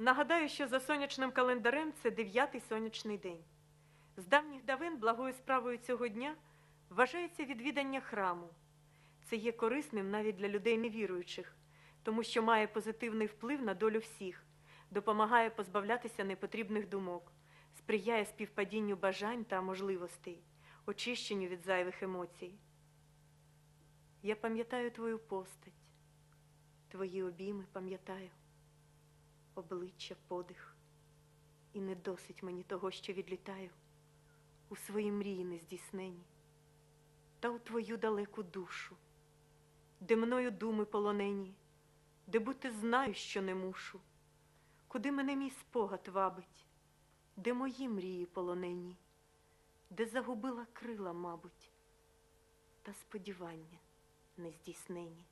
Нагадаю, що за сонячним календарем це дев'ятий сонячний день. З давніх давин благою справою цього дня вважається відвідання храму. Це є корисним навіть для людей невіруючих, тому що має позитивний вплив на долю всіх, допомагає позбавлятися непотрібних думок, сприяє співпадінню бажань та можливостей, очищенню від зайвих емоцій. Я пам'ятаю твою постать, твої обійми пам'ятаю, обличчя, подих, і не досить мені того, що відлітаю. У свої мрії нездійснені, та у твою далеку душу, де мною думи полонені, де бути знаю, що не мушу, куди мене мій спогад вабить, де мої мрії полонені, де загубила крила, мабуть, та сподівання нездійснені.